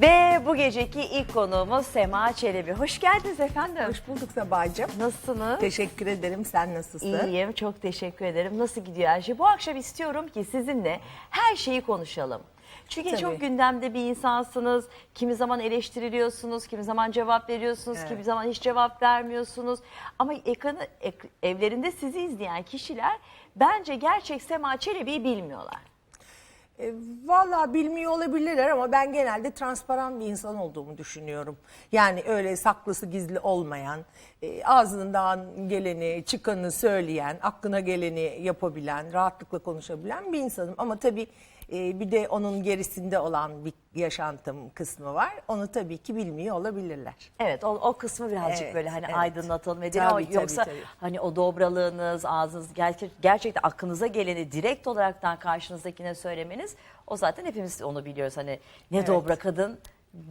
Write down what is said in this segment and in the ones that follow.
Ve bu geceki ilk konuğumuz Sema Çelebi. Hoş geldiniz efendim. Hoş bulduk Sabah'cığım. Nasılsınız? Teşekkür ederim. Sen nasılsın? İyiyim, çok teşekkür ederim. Nasıl gidiyor her şey? Bu akşam istiyorum ki sizinle her şeyi konuşalım. Çünkü Tabii. çok gündemde bir insansınız. Kimi zaman eleştiriliyorsunuz, kimi zaman cevap veriyorsunuz, Evet. kimi zaman hiç cevap vermiyorsunuz. Ama ekranı, ek- evlerinde sizi izleyen kişiler bence gerçek Sema Çelebi'yi bilmiyorlar. E, Vallahi bilmiyor olabilirler ama ben genelde transparan bir insan olduğumu düşünüyorum. Yani öyle saklısı gizli olmayan, e, ağzından geleni, çıkanı söyleyen, aklına geleni yapabilen, rahatlıkla konuşabilen bir insanım. Ama tabii e, bir de onun gerisinde olan bir yaşantım kısmı var. Onu tabii ki bilmiyor olabilirler. Evet o, o kısmı birazcık Evet, böyle hani evet. aydınlatalım edelim Tabii, tabii, yoksa tabii. hani o dobralığınız, ağzınız gerçek, gerçekten aklınıza geleni direkt olaraktan karşınızdakine söylemeniz o zaten hepimiz onu biliyoruz hani ne Evet. dobra kadın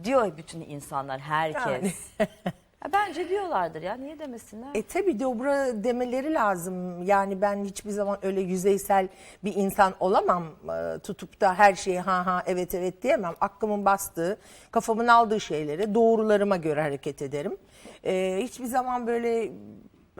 diyor bütün insanlar herkes. Yani. Ya bence diyorlardır ya niye demesinler? E tabii dobra demeleri lazım. Yani ben hiçbir zaman öyle yüzeysel bir insan olamam. Ee, tutup da her şeyi ha ha evet evet diyemem. Aklımın bastığı, kafamın aldığı şeylere doğrularıma göre hareket ederim. Ee, hiçbir zaman böyle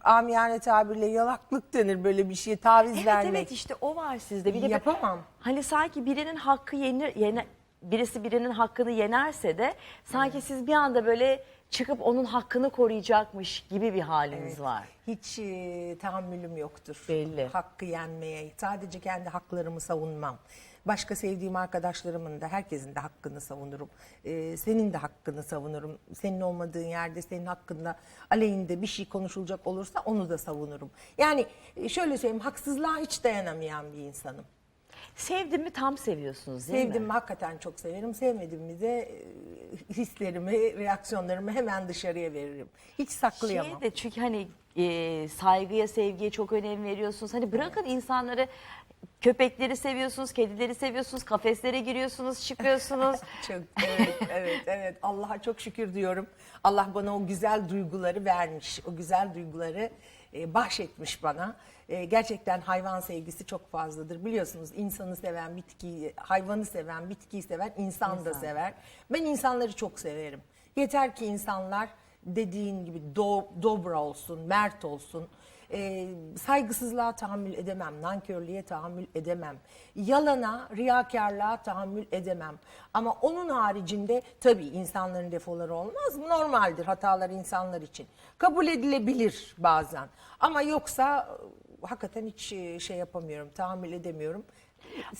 amiyane tabirle yalaklık denir böyle bir şeye taviz evet vermek. evet işte o var sizde. Bir de Yapamam. Hani sanki birinin hakkı yenir, yene, birisi birinin hakkını yenerse de sanki siz bir anda böyle çıkıp onun hakkını koruyacakmış gibi bir haliniz var. Hiç e, tahammülüm yoktur. Belli. Hakkı yenmeye. Sadece kendi haklarımı savunmam. Başka sevdiğim arkadaşlarımın da herkesin de hakkını savunurum. E, senin de hakkını savunurum. Senin olmadığın yerde senin hakkında aleyhinde bir şey konuşulacak olursa onu da savunurum. Yani e, şöyle söyleyeyim haksızlığa hiç dayanamayan bir insanım. Sevdim mi tam seviyorsunuz değil Sevdim mi? mi hakikaten çok severim. Sevmedim mi de e, hislerimi, reaksiyonlarımı hemen dışarıya veririm. Hiç saklayamam. Şey de çünkü hani e, saygıya, sevgiye çok önem veriyorsunuz. Hani bırakın insanları köpekleri seviyorsunuz, kedileri seviyorsunuz, kafeslere giriyorsunuz, çıkıyorsunuz. Çok evet evet evet Allah'a çok şükür diyorum. Allah bana o güzel duyguları vermiş. O güzel duyguları e, bahşetmiş bana. E, gerçekten hayvan sevgisi çok fazladır. Biliyorsunuz insanı seven bitkiyi, hayvanı seven, bitkiyi seven insan da sever. Ben insanları çok severim. Yeter ki insanlar dediğin gibi do, dobra olsun, mert olsun. E, saygısızlığa tahammül edemem, nankörlüğe tahammül edemem, yalana, riyakarlığa tahammül edemem. Ama onun haricinde tabii insanların defoları olmaz mı? Normaldir hatalar insanlar için. Kabul edilebilir bazen. Ama yoksa hakikaten hiç e, şey yapamıyorum, tahammül edemiyorum.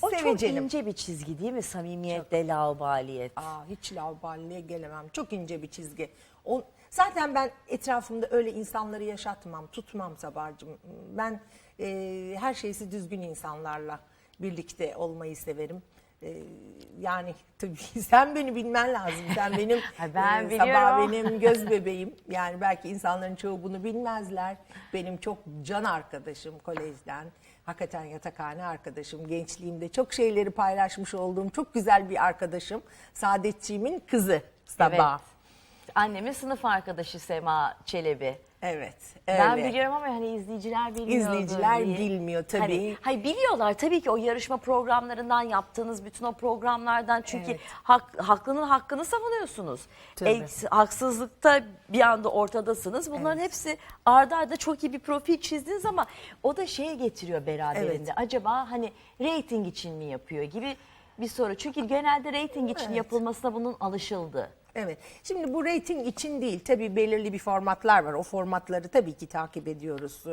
o çok Sevecenim. ince bir çizgi değil mi? Samimiyetle laubaliyet. Aa, hiç laubaliye gelemem. Çok ince bir çizgi. O, zaten ben etrafımda öyle insanları yaşatmam, tutmam Sabahcığım. Ben e, her şeysi düzgün insanlarla birlikte olmayı severim. E, yani tabii sen beni bilmen lazım. Sen benim ben e, Sabah benim göz bebeğim. Yani belki insanların çoğu bunu bilmezler. Benim çok can arkadaşım kolejden. Hakikaten yatakhane arkadaşım. Gençliğimde çok şeyleri paylaşmış olduğum çok güzel bir arkadaşım. Saadetçiğimin kızı Sabah. Evet. Annemin sınıf arkadaşı Sema Çelebi. Evet. Ben öyle. biliyorum ama hani izleyiciler bilmiyor. İzleyiciler bilmiyor tabii. Hani, hayır biliyorlar tabii ki o yarışma programlarından yaptığınız bütün o programlardan çünkü Evet. hak, haklının hakkını savunuyorsunuz. Tabii. Eks- haksızlıkta bir anda ortadasınız. Bunların hepsi ardarda arda çok iyi bir profil çizdiniz ama o da şeye getiriyor beraberinde. Evet. Acaba hani reyting için mi yapıyor gibi bir soru. Çünkü genelde reyting için Evet. yapılmasına bunun alışıldı. Evet. Şimdi bu reyting için değil. Tabii belirli bir formatlar var. O formatları tabii ki takip ediyoruz. Ee,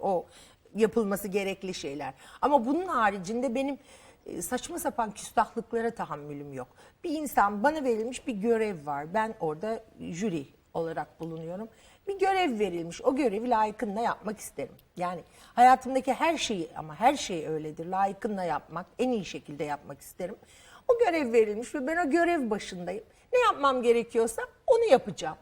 O yapılması gerekli şeyler. Ama bunun haricinde benim e, saçma sapan küstahlıklara tahammülüm yok. Bir insan bana verilmiş bir görev var. Ben orada jüri olarak bulunuyorum. Bir görev verilmiş. O görevi layıkınla yapmak isterim. Yani hayatımdaki her şeyi ama her şey öyledir. Layıkınla yapmak, en iyi şekilde yapmak isterim. O görev verilmiş ve ben o görev başındayım. Ne yapmam gerekiyorsa onu yapacağım.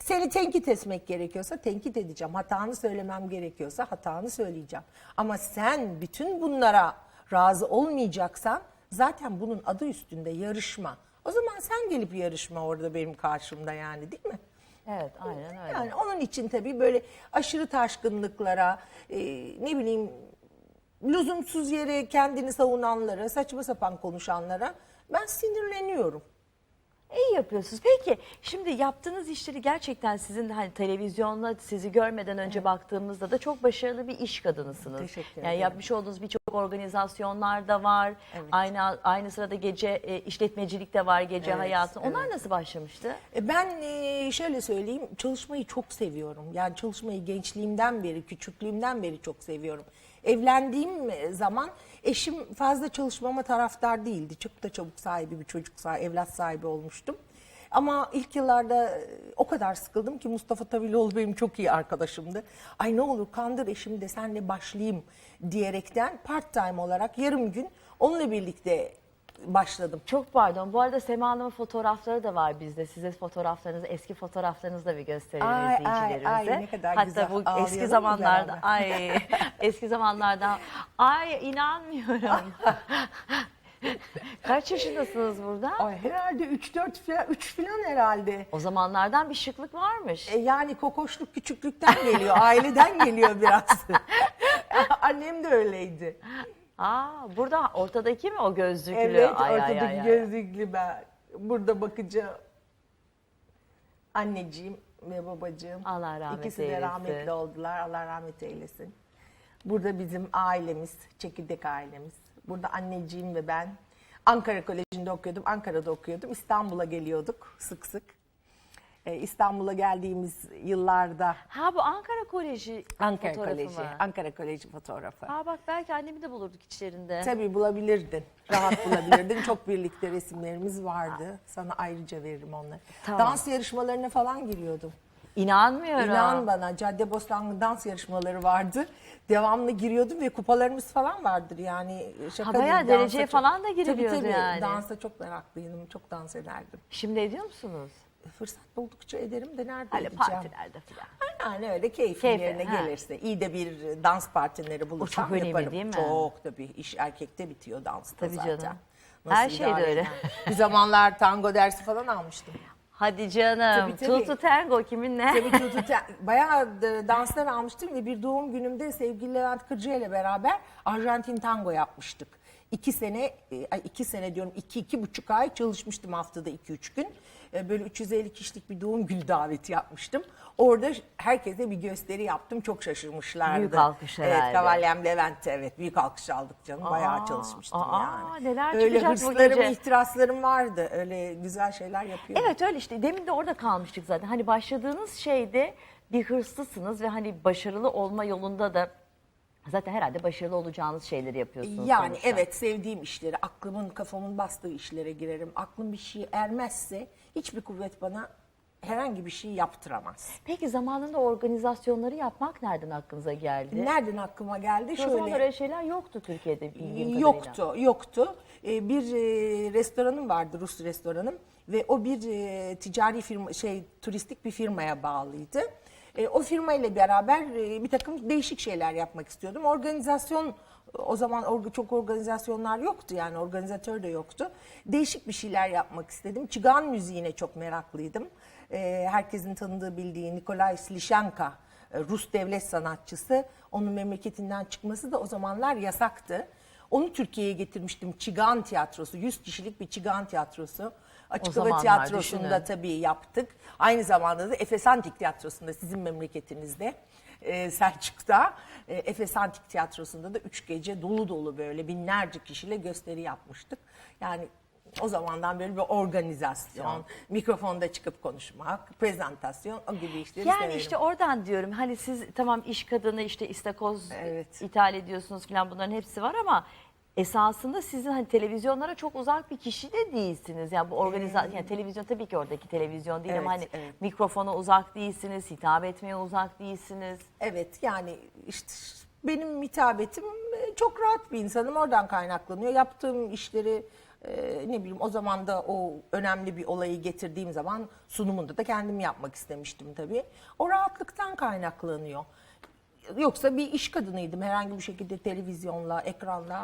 Seni tenkit etmek gerekiyorsa tenkit edeceğim. Hatanı söylemem gerekiyorsa hatanı söyleyeceğim. Ama sen bütün bunlara razı olmayacaksan zaten bunun adı üstünde yarışma. O zaman sen gelip yarışma orada benim karşımda yani değil mi? Evet aynen öyle. Yani onun için tabii böyle aşırı taşkınlıklara, e, ne bileyim lüzumsuz yere kendini savunanlara, saçma sapan konuşanlara ben sinirleniyorum. İyi yapıyorsunuz. Peki şimdi yaptığınız işleri gerçekten sizin hani televizyonla sizi görmeden önce baktığımızda da çok başarılı bir iş kadınısınız. Teşekkür Yani ederim. yapmış olduğunuz birçok organizasyonlar da var. Evet. Aynı aynı sırada gece e, işletmecilik de var, gece Evet, hayatı. Onlar nasıl başlamıştı? E, Ben e, şöyle söyleyeyim, çalışmayı çok seviyorum. Yani çalışmayı gençliğimden beri, küçüklüğümden beri çok seviyorum. Evlendiğim e, zaman eşim fazla çalışmama taraftar değildi. Çok da çabuk sahibi bir çocuk sahibi, evlat sahibi olmuştum. Ama ilk yıllarda e, o kadar sıkıldım ki Mustafa Tabiloğlu benim çok iyi arkadaşımdı. Ay ne olur kandır eşimi de senle başlayayım diyerekten part time olarak yarım gün onunla birlikte başladım. Çok pardon. Bu arada Sema Hanım'ın fotoğrafları da var bizde. Size fotoğraflarınızı, eski fotoğraflarınızı da bir gösterelim Ay, ay, izleyicilerimize. ay, ne kadar Hatta güzel. bu Ağlayalım eski mı zamanlarda beraber? ay eski zamanlarda ay inanmıyorum. Kaç yaşındasınız burada? Ay herhalde 3-4 falan, 3 falan herhalde. O zamanlardan bir şıklık varmış. E, yani kokoşluk küçüklükten geliyor, aileden geliyor biraz. Annem de öyleydi. Aa, burada ortadaki mi o gözlüklü? Evet, Ay, ortadaki ay, ay. gözlüklü ben. Burada bakıcı anneciğim ve babacığım. Allah rahmet İkisi de eylesin. rahmetli oldular. Allah rahmet eylesin. Burada bizim ailemiz, çekirdek ailemiz. Burada anneciğim ve ben. Ankara Koleji'nde okuyordum. Ankara'da okuyordum. İstanbul'a geliyorduk sık sık. Ee, İstanbul'a geldiğimiz yıllarda Ha bu Ankara Koleji Ankara fotoğrafı Koleji, mı? Ankara Koleji fotoğrafı. Aa bak belki annemi de bulurduk içlerinde. Tabii bulabilirdin. Rahat bulabilirdin. Çok birlikte resimlerimiz vardı. Sana ayrıca veririm onları. Tamam. Dans yarışmalarına falan giriyordum. İnanmıyorum. İnan bana Caddebostanlı dans yarışmaları vardı. Devamlı giriyordum ve kupalarımız falan vardır yani. Şaka Ha, bayağı dereceye çok- falan da giriliyordu tabii, tabii. yani. Dansa çok meraklıydım. Çok dans ederdim. Şimdi ediyor musunuz? Fırsat buldukça ederim de nerede Hani edeceğim? partilerde falan. Yani öyle keyfin Keyfi, yerine ha. gelirse. iyi de bir dans partneri bulursam çok önemli yaparım. değil mi? Çok tabii. İş erkekte bitiyor dansta Tabii zaten. canım. Her şeyde idare öyle. eder? bir zamanlar tango dersi falan almıştım. Hadi canım. Tabii, tabii. Tutu tango kiminle? Tabii tutu te- bayağı da danslar almıştım ve bir doğum günümde sevgili Levent Kırcı ile beraber Arjantin tango yapmıştık. İki sene, e, ay iki sene diyorum iki, iki buçuk ay çalışmıştım haftada iki üç gün. E, Böyle 350 kişilik bir doğum günü daveti yapmıştım. Orada herkese bir gösteri yaptım. Çok şaşırmışlardı. Büyük alkış Evet, herhalde. Kavalyem Levent evet büyük alkış aldık canım. Bayağı Aa, çalışmıştım aa, yani. neler Öyle çıkacak bu hırslarım, ihtiraslarım vardı. Öyle güzel şeyler yapıyordum. Evet öyle işte. Demin de orada kalmıştık zaten. Hani başladığınız şeyde bir hırslısınız ve hani başarılı olma yolunda da zaten herhalde başarılı olacağınız şeyleri yapıyorsunuz Yani sonuçta. evet sevdiğim işleri, aklımın kafamın bastığı işlere girerim. Aklım bir şey ermezse hiçbir kuvvet bana herhangi bir şey yaptıramaz. Peki zamanında organizasyonları yapmak nereden aklınıza geldi? Nereden aklıma geldi? O zaman Şöyle öyle şeyler yoktu Türkiye'de bildiğim kadarıyla. yoktu, yoktu. Ee, Bir e, restoranım vardı, Rus restoranım ve o bir e, ticari firma, şey turistik bir firmaya bağlıydı. E, O firma ile beraber e, bir takım değişik şeyler yapmak istiyordum. Organizasyon o zaman çok organizasyonlar yoktu yani organizatör de yoktu. Değişik bir şeyler yapmak istedim. Çigan müziğine çok meraklıydım. E, Herkesin tanıdığı bildiği Nikolay Slishenka e, Rus devlet sanatçısı. Onun memleketinden çıkması da o zamanlar yasaktı. Onu Türkiye'ye getirmiştim. Çigan tiyatrosu, 100 kişilik bir çigan tiyatrosu. Açık Hava zamanlar Tiyatrosu'nda düşünün. tabii yaptık. Aynı zamanda da Efes Antik Tiyatrosu'nda sizin memleketinizde e, Selçuk'ta e, Efes Antik Tiyatrosu'nda da üç gece dolu dolu böyle binlerce kişiyle gösteri yapmıştık. Yani o zamandan böyle bir organizasyon, mikrofonda çıkıp konuşmak, prezentasyon o gibi işleri Yani severim. işte oradan diyorum hani siz tamam iş kadını işte istakoz Evet. ithal ediyorsunuz falan bunların hepsi var ama esasında sizin hani televizyonlara çok uzak bir kişi de değilsiniz. Yani bu organizasyon yani televizyon tabii ki oradaki televizyon değil ama Evet, hani evet. mikrofona uzak değilsiniz, hitap etmeye uzak değilsiniz. Evet yani işte benim hitabetim e, çok rahat bir insanım oradan kaynaklanıyor. Yaptığım işleri e, ne bileyim o zaman da o önemli bir olayı getirdiğim zaman sunumunda da kendim yapmak istemiştim tabii. O rahatlıktan kaynaklanıyor. Yoksa bir iş kadınıydım herhangi bir şekilde televizyonla, ekranla